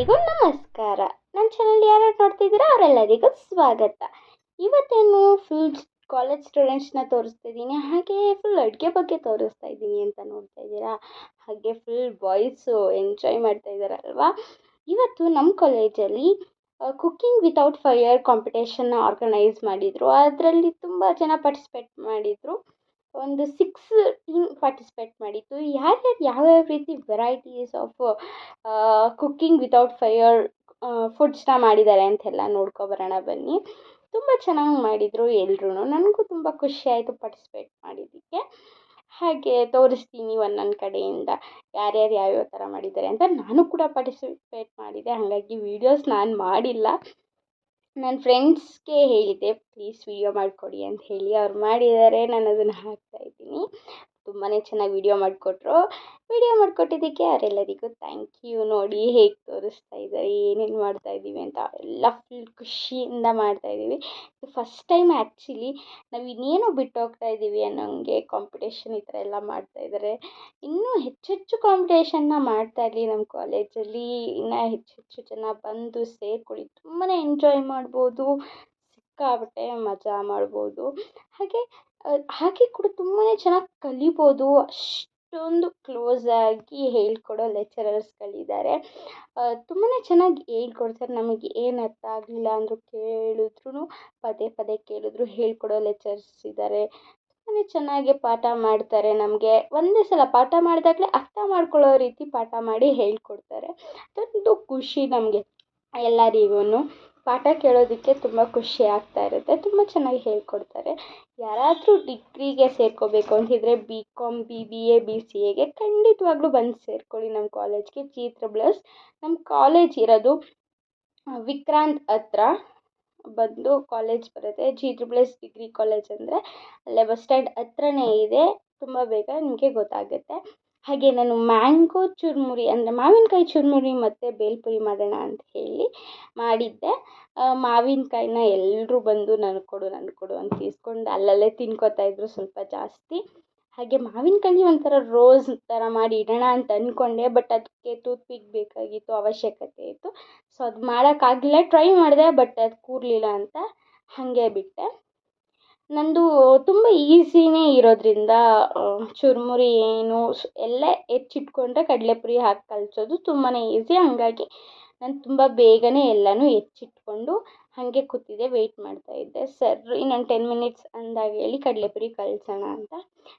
ಎಲ್ಲರಿಗೂ ನಮಸ್ಕಾರ. ನನ್ನ ಚಾನಲ್ ಯಾರು ನೋಡ್ತಿದ್ದೀರಾ ಅವರೆಲ್ಲರಿಗೂ ಸ್ವಾಗತ. ಇವತ್ತೇನು ಫುಲ್ ಕಾಲೇಜ್ ಸ್ಟೂಡೆಂಟ್ಸ್ನ ತೋರಿಸ್ತಿದ್ದೀನಿ ಹಾಗೆ ಫುಲ್ ಅಡುಗೆ ಬಗ್ಗೆ ತೋರಿಸ್ತಾ ಇದ್ದೀನಿ ಅಂತ ನೋಡ್ತಾ ಇದ್ದೀರಾ? ಹಾಗೆ ಫುಲ್ ಬಾಯ್ಸು ಎಂಜಾಯ್ ಮಾಡ್ತಾ ಇದ್ದಾರಲ್ವಾ? ಇವತ್ತು ನಮ್ಮ ಕಾಲೇಜಲ್ಲಿ ಕುಕ್ಕಿಂಗ್ ವಿತೌಟ್ ಫೈಯರ್ ಕಾಂಪಿಟೇಷನ್ನ ಆರ್ಗನೈಸ್ ಮಾಡಿದರು. ಅದರಲ್ಲಿ ತುಂಬ ಜನ ಪಾರ್ಟಿಸಿಪೇಟ್ ಮಾಡಿದರು. ಒಂದು ಸಿಕ್ಸ್ ಟೀಮ್ ಪಾರ್ಟಿಸಿಪೇಟ್ ಮಾಡಿತ್ತು. ಯಾರ್ಯಾರು ಯಾವ್ಯಾವ ರೀತಿ varieties of cooking without fire ಫುಡ್ಸ್ನ ಮಾಡಿದ್ದಾರೆ ಅಂತೆಲ್ಲ ನೋಡ್ಕೊಬರೋಣ ಬನ್ನಿ. ತುಂಬ ಚೆನ್ನಾಗಿ ಮಾಡಿದರು ಎಲ್ರೂ ನನಗೂ ತುಂಬ ಖುಷಿ ಆಯಿತು ಪಾರ್ಟಿಸಿಪೇಟ್ ಮಾಡಿದ್ದಕ್ಕೆ ಹಾಗೆ ತೋರಿಸ್ತೀನಿ ಒಂದೊಂದು ಕಡೆಯಿಂದ ಯಾರ್ಯಾರು ಯಾವ್ಯಾವ ಥರ ಮಾಡಿದ್ದಾರೆ ಅಂತ. ನಾನು ಕೂಡ ಪಾರ್ಟಿಸಿಪೇಟ್ ಮಾಡಿದೆ. ಹಾಗಾಗಿ ವೀಡಿಯೋಸ್ ನಾನು ಮಾಡಿಲ್ಲ. ನನ್ನ ಫ್ರೆಂಡ್ಸ್ಗೆ ಹೇಳಿದ್ದೆ ಪ್ಲೀಸ್ ವಿಡಿಯೋ ಮಾಡಿಕೊಡಿ ಅಂತ ಹೇಳಿ. ಅವ್ರು ಮಾಡಿದ್ದಾರೆ ನಾನು ಅದನ್ನು ಹಾಕ್ತಾಯಿದ್ದೀನಿ ತುಂಬಾ ಚೆನ್ನಾಗಿ ವೀಡಿಯೋ ಮಾಡಿಕೊಟ್ರು. ವೀಡಿಯೋ ಮಾಡಿಕೊಟ್ಟಿದ್ದಕ್ಕೆ ಅವರೆಲ್ಲರಿಗೂ ಥ್ಯಾಂಕ್ ಯು ನೋಡಿ ಹೇಗೆ ತೋರಿಸ್ತಾ ಇದ್ದಾರೆ, ಏನೇನು ಮಾಡ್ತಾ ಇದ್ದೀವಿ ಅಂತ ಎಲ್ಲ ಫುಲ್ ಖುಷಿಯಿಂದ ಮಾಡ್ತಾ ಇದ್ದೀವಿ. ಇದು ಫಸ್ಟ್ ಟೈಮ್ ಆ್ಯಕ್ಚುಲಿ ನಾವು ಇನ್ನೇನು ಬಿಟ್ಟು ಹೋಗ್ತಾ ಇದ್ದೀವಿ ಅನ್ನೋಂಗೆ ಕಾಂಪಿಟೇಷನ್ ಈ ಥರ ಎಲ್ಲ ಮಾಡ್ತಾ ಇದ್ದಾರೆ. ಇನ್ನೂ ಹೆಚ್ಚೆಚ್ಚು ಕಾಂಪಿಟೇಷನ್ನ ಮಾಡ್ತಾ ಇರಲಿ ನಮ್ಮ ಕಾಲೇಜಲ್ಲಿ ಇನ್ನೂ ಹೆಚ್ಚೆಚ್ಚು ಹೆಚ್ಚು ಜನ ಬಂದು ಸೇರ್ಕೊಳ್ಳಿ ತುಂಬಾ ಎಂಜಾಯ್ ಮಾಡ್ಬೋದು. ಸಿಕ್ಕಾಪಟ್ಟೆ ಮಜಾ ಮಾಡ್ಬೋದು. ಹಾಗೆ ಹಾಗೆ ಕೂಡ ತುಂಬಾ ಚೆನ್ನಾಗಿ ಕಲಿಬೋದು. ಅಷ್ಟೊಂದು ಕ್ಲೋಸಾಗಿ ಹೇಳ್ಕೊಡೋ ಲೆಕ್ಚರರ್ಸ್ಗಳಿದ್ದಾರೆ ತುಂಬಾ ಚೆನ್ನಾಗಿ ಹೇಳ್ಕೊಡ್ತಾರೆ. ನಮಗೆ ಏನು ಅರ್ಥ ಆಗಲಿಲ್ಲ ಅಂದರೂ ಕೇಳಿದ್ರೂ ಪದೇ ಪದೇ ಕೇಳಿದ್ರು ಹೇಳ್ಕೊಡೋ ಲೆಕ್ಚರ್ಸ್ ಇದ್ದಾರೆ. ತುಂಬಾ ಚೆನ್ನಾಗಿ ಪಾಠ ಮಾಡ್ತಾರೆ ನಮಗೆ. ಒಂದೇ ಸಲ ಪಾಠ ಮಾಡಿದಾಗಲೇ ಅರ್ಥ ಮಾಡ್ಕೊಳ್ಳೋ ರೀತಿ ಪಾಠ ಮಾಡಿ ಹೇಳ್ಕೊಡ್ತಾರೆ. ಅದೊಂದು ಖುಷಿ ನಮಗೆ ಎಲ್ಲರಿಗೂ ಪಾಠ ಕೇಳೋದಕ್ಕೆ ತುಂಬ ಖುಷಿ ಆಗ್ತಾ ಇರುತ್ತೆ. ತುಂಬ ಚೆನ್ನಾಗಿ ಹೇಳ್ಕೊಡ್ತಾರೆ. ಯಾರಾದರೂ ಡಿಗ್ರಿಗೆ ಸೇರ್ಕೋಬೇಕು ಅಂತಿದ್ದರೆ B com B B A B C ಎಗೆ ಖಂಡಿತವಾಗ್ಲೂ ಬಂದು ಸೇರ್ಕೊಳ್ಳಿ ನಮ್ಮ ಕಾಲೇಜ್ಗೆ ಜಿ ತ್ರಿಬಲ್ ನಮ್ಮ ಕಾಲೇಜ್ ಇರೋದು ವಿಕ್ರಾಂತ್ ಹತ್ರ ಬಂದು ಕಾಲೇಜ್ ಬರುತ್ತೆ. ಜಿ ತ್ರಿಬಲ್ ಡಿಗ್ರಿ ಕಾಲೇಜ್ ಅಂದರೆ, ಅಲ್ಲೇ ಬಸ್ ಸ್ಟ್ಯಾಂಡ್ ಹತ್ರನೇ ಇದೆ. ತುಂಬ ಬೇಗ ನಿಮಗೆ ಗೊತ್ತಾಗುತ್ತೆ. ಹಾಗೆ ನಾನು ಮ್ಯಾಂಗೋ ಚುರುಮುರಿ ಅಂದರೆ ಮಾವಿನಕಾಯಿ ಚುರುಮುರಿ ಮತ್ತು ಬೇಲ್ಪುರಿ ಮಾಡೋಣ ಅಂತ ಹೇಳಿ ಮಾಡಿದ್ದೆ. ಮಾವಿನಕಾಯಿನ ಎಲ್ಲರೂ ಬಂದು ನನಗೆ ಕೊಡು ನನಗೆ ಕೊಡು ಅಂತ ಇಸ್ಕೊಂಡು ಅಲ್ಲಲ್ಲೇ ತಿನ್ಕೋತಾ ಇದ್ದರು ಸ್ವಲ್ಪ ಜಾಸ್ತಿ. ಹಾಗೆ ಮಾವಿನಕಾಯಿ ಒಂಥರ ರೋಸ್ ಥರ ಮಾಡಿ ಇಡೋಣ ಅಂತ ಅಂದ್ಕೊಂಡೆ ಬಟ್ ಅದಕ್ಕೆ ಟೂತ್ ಪಿಕ್ ಬೇಕಾಗಿತ್ತು, ಅವಶ್ಯಕತೆ ಇತ್ತು. ಸೊ, ಅದು ಮಾಡೋಕ್ಕಾಗಲಿಲ್ಲ, ಟ್ರೈ ಮಾಡಿದೆ, ಬಟ್ ಅದು ಕೂರಲಿಲ್ಲ ಅಂತ ಹಾಗೆ ಬಿಟ್ಟೆ. ನಂದು ತುಂಬ ಈಸಿನೇ ಇರೋದ್ರಿಂದ ಚುರುಮುರಿ ಏನು ಎಲ್ಲ ಹೆಚ್ಚಿಟ್ಕೊಂಡ್ರೆ ಕಡಲೆಪುರಿ ಹಾಕಿ ಕಲಸೋದು ತುಂಬಾ ಈಸಿ. ಹಾಗಾಗಿ ನಾನು ತುಂಬ ಬೇಗನೆ ಎಲ್ಲನೂ ಹೆಚ್ಚಿಟ್ಕೊಂಡು ಹಾಗೆ ಕೂತಿದ್ದೆ ವೆಯ್ಟ್ ಮಾಡ್ತಾಯಿದ್ದೆ ಸರ್, ಇನ್ನೊಂದು ಟೆನ್ ಮಿನಿಟ್ಸ್ ಅಂದಾಗ ಹೇಳಿ ಕಡಲೆಪುರಿ ಕಲಿಸೋಣ ಅಂತ.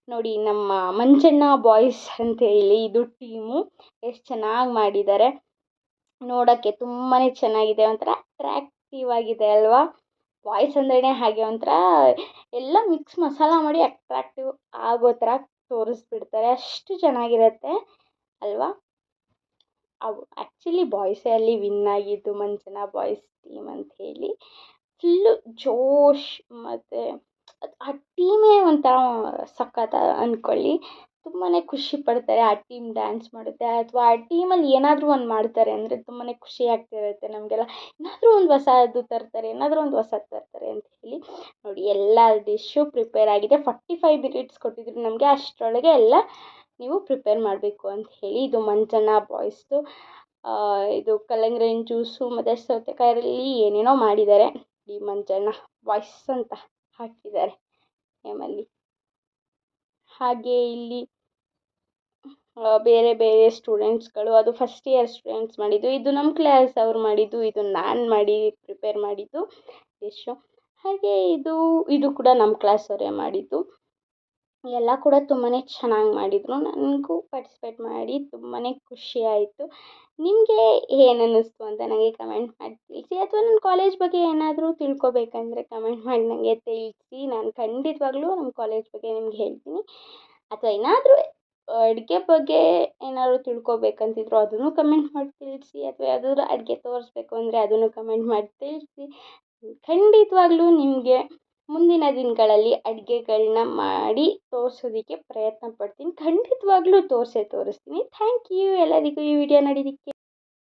ನೋಡಿ, ನಮ್ಮ ಮಂಜಣ್ಣ ಬಾಯ್ಸ್ ಅಂತೇಳಿ ಇದು ಟೀಮು ಎಷ್ಟು ಚೆನ್ನಾಗಿ ಮಾಡಿದ್ದಾರೆ. ನೋಡೋಕ್ಕೆ ತುಂಬಾ ಚೆನ್ನಾಗಿದೆ, ಒಂಥರ ಅಟ್ರ್ಯಾಕ್ಟಿವ್ ಆಗಿದೆ ಅಲ್ವಾ? ಬಾಯ್ಸ್ ಅಂದ್ರೇ ಹಾಗೆ ಒಂಥರ ಎಲ್ಲ ಮಿಕ್ಸ್ ಮಸಾಲ ಮಾಡಿ ಅಟ್ರಾಕ್ಟಿವ್ ಆಗೋ ಥರ ತೋರಿಸ್ಬಿಡ್ತಾರೆ. ಅಷ್ಟು ಚೆನ್ನಾಗಿರುತ್ತೆ ಅಲ್ವಾ? ಅವು ಆ್ಯಕ್ಚುಲಿ ಬಾಯ್ಸೇ ಅಲ್ಲಿ ವಿನ್ ಆಗಿದ್ದು ಮಂಜನಾ ಬಾಯ್ಸ್ ಟೀಮ್ ಅಂತ ಹೇಳಿ ಫುಲ್ಲು ಜೋಶ್ ಮತ್ತು ಆ ಟೀಮೇ ಒಂಥರ ಸಖತ್ ಅಂದ್ಕೊಳ್ಳಿ ತುಂಬಾ ಖುಷಿ ಪಡ್ತಾರೆ, ಆ ಟೀಮ್ ಡ್ಯಾನ್ಸ್ ಮಾಡುತ್ತೆ. ಅಥವಾ ಆ ಟೀಮಲ್ಲಿ ಏನಾದರೂ ಒಂದು ಮಾಡ್ತಾರೆ ಅಂದರೆ ತುಂಬಾ ಖುಷಿ ಆಗ್ತಿರುತ್ತೆ ನಮಗೆಲ್ಲ. ಏನಾದರೂ ಒಂದು ಹೊಸದು ತರ್ತಾರೆ, ಏನಾದರೂ ಒಂದು ಹೊಸದು ತರ್ತಾರೆ ಅಂತ ಹೇಳಿ ನೋಡಿ ಎಲ್ಲ ಡಿಶ್ಶು ಪ್ರಿಪೇರ್ ಆಗಿದೆ. ಫಾರ್ಟಿ ಫೈವ್ ಮಿನಿಟ್ಸ್ ಕೊಟ್ಟಿದ್ರು ನಮಗೆ, ಅಷ್ಟರೊಳಗೆ ಎಲ್ಲ ನೀವು ಪ್ರಿಪೇರ್ ಮಾಡಬೇಕು ಅಂತ ಹೇಳಿ ಇದು ಮಂಜನ ಬಾಯ್ಸ್ದು ಇದು ಕಲ್ಲಂಗಡಿ ಹಣ್ಣು ಜ್ಯೂಸು ಮತ್ತು ಸೌತೆಕಾಯಲ್ಲಿ ಏನೇನೋ ಮಾಡಿದ್ದಾರೆ. ಈ ಮಂಜಣ್ಣ ಬಾಯ್ಸ್ ಅಂತ ಹಾಕಿದ್ದಾರೆ ನೇಮಲ್ಲಿ ಹಾಗೆ ಇಲ್ಲಿ ಬೇರೆ ಬೇರೆ ಸ್ಟೂಡೆಂಟ್ಸ್ಗಳು ಅದು ಫಸ್ಟ್ ಇಯರ್ ಸ್ಟೂಡೆಂಟ್ಸ್ ಮಾಡಿದ್ದು. ಇದು ನಮ್ಮ ಕ್ಲಾಸ್ ಅವ್ರು ಮಾಡಿದ್ದು, ಇದು ನಾನು ಮಾಡಿ ಪ್ರಿಪೇರ್ ಮಾಡಿದ್ದು ಡಿಶ್ಶು ಹಾಗೆ ಇದು ಇದು ಕೂಡ ನಮ್ಮ ಕ್ಲಾಸ್ ಅವರೇ ಮಾಡಿದ್ದು. ಎಲ್ಲ ಕೂಡ ತುಂಬಾ ಚೆನ್ನಾಗಿ ಮಾಡಿದರು. ನನಗೂ ಪಾರ್ಟಿಸಿಪೇಟ್ ಮಾಡಿ ತುಂಬಾ ಖುಷಿ ಆಯಿತು. ನಿಮಗೆ ಏನು ಅನ್ನಿಸ್ತು ಅಂತ ನನಗೆ ಕಮೆಂಟ್ ಮಾಡಿ ಅಥವಾ ನನ್ನ ಕಾಲೇಜ್ ಬಗ್ಗೆ ಏನಾದರೂ ತಿಳ್ಕೊಬೇಕಂದ್ರೆ ಕಮೆಂಟ್ ಮಾಡಿ ನನಗೆ ತಿಳಿಸಿ. ನಾನು ಖಂಡಿತವಾಗ್ಲೂ ನಮ್ಮ ಕಾಲೇಜ್ ಬಗ್ಗೆ ನಿಮ್ಗೆ ಹೇಳ್ತೀನಿ. ಅಥವಾ ಏನಾದರೂ ಅಡುಗೆ ಬಗ್ಗೆ ಏನಾದರೂ ತಿಳ್ಕೊಬೇಕಂತಿದ್ರು ಅದನ್ನು ಕಮೆಂಟ್ ಮಾಡಿ ತಿಳಿಸಿ. ಅಥವಾ ಯಾವ್ದಾದ್ರು ಅಡುಗೆ ತೋರಿಸ್ಬೇಕು ಅಂದರೆ ಅದನ್ನು ಕಮೆಂಟ್ ಮಾಡಿ ತಿಳಿಸಿ. ಖಂಡಿತವಾಗ್ಲೂ ನಿಮಗೆ ಮುಂದಿನ ದಿನಗಳಲ್ಲಿ ಅಡುಗೆಗಳನ್ನ ಮಾಡಿ ತೋರಿಸೋದಕ್ಕೆ ಪ್ರಯತ್ನ ಪಡ್ತೀನಿ. ಖಂಡಿತವಾಗ್ಲೂ ತೋರಿಸೇ ತೋರಿಸ್ತೀನಿ. ಥ್ಯಾಂಕ್ ಯು ಎಲ್ಲರಿಗೂ ಈ ವಿಡಿಯೋ ನೋಡಿದ್ದಕ್ಕೆ.